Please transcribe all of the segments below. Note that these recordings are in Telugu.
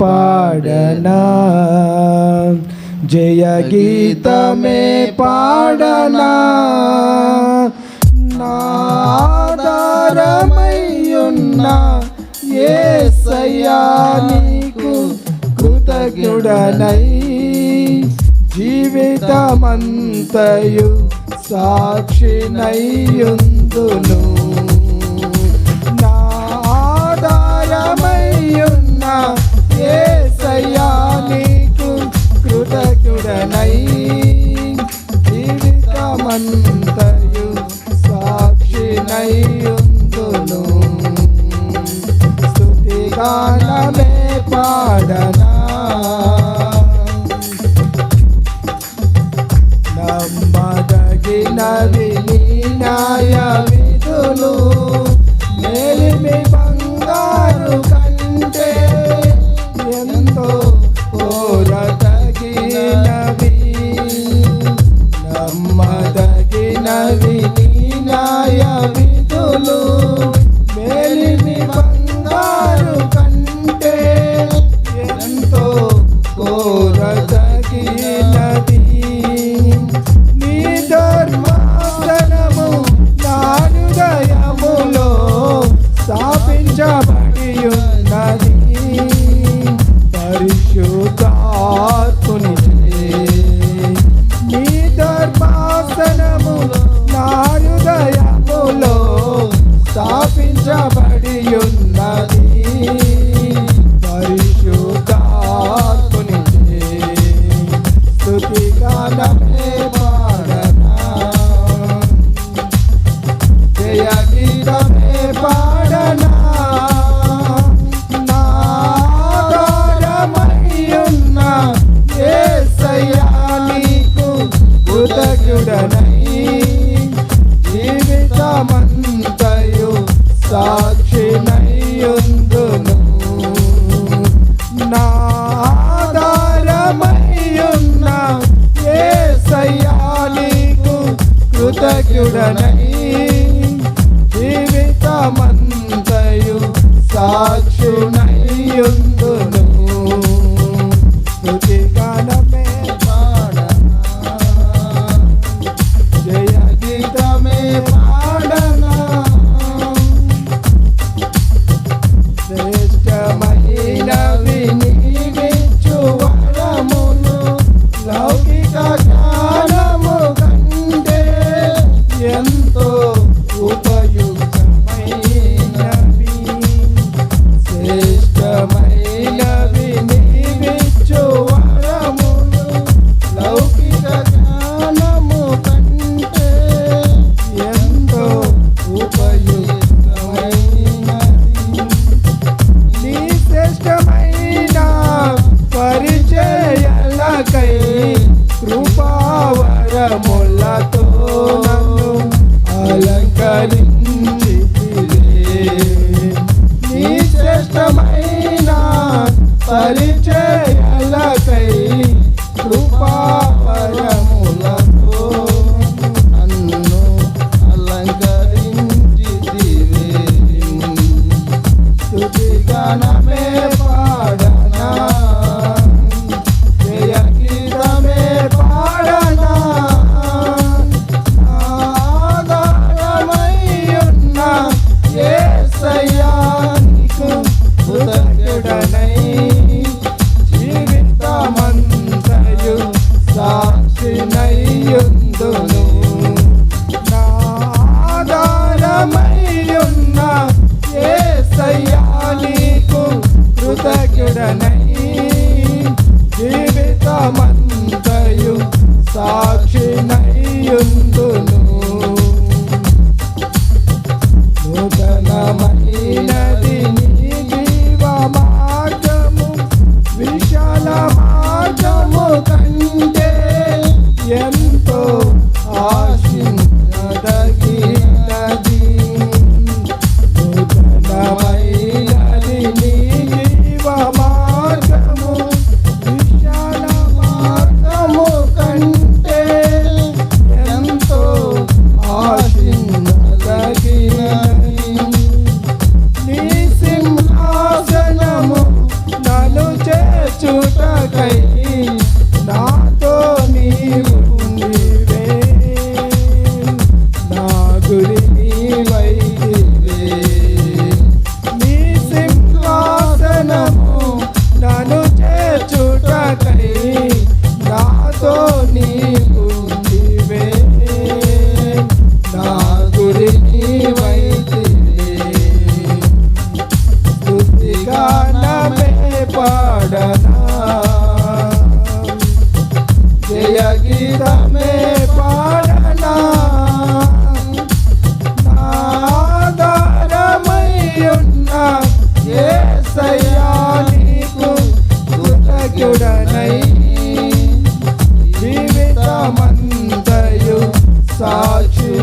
పాడనా? జయ గీతమే పాడనా? నాదారమయ్యున్నా ఏ సయానికు కృతజ్ఞుడనై జీవితమంతయు సాక్షినయ్యుందును. స్తుతిగానమే పాడనా? నమ్మదగినవి న్యాయ విధులు మేలిమి బంగారు కంటే ఎంతో కోరదగినవి. నమ్మదగినవి సాక్షుడనై జీవితమంతయు సాక్షునయ్యుందును లోకమంతయు సాగు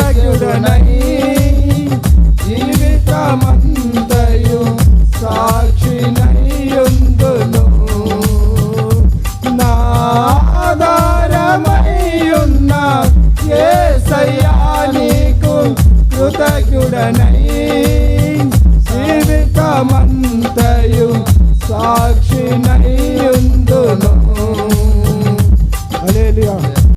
కృతజ్ఞుడనై జీవితమంతయు సాక్షినయ్యుందును. నాధారమయ్యున్న ఏసయ్యా నీకు కృతజ్ఞుడనై జీవితమంతయు సాక్షి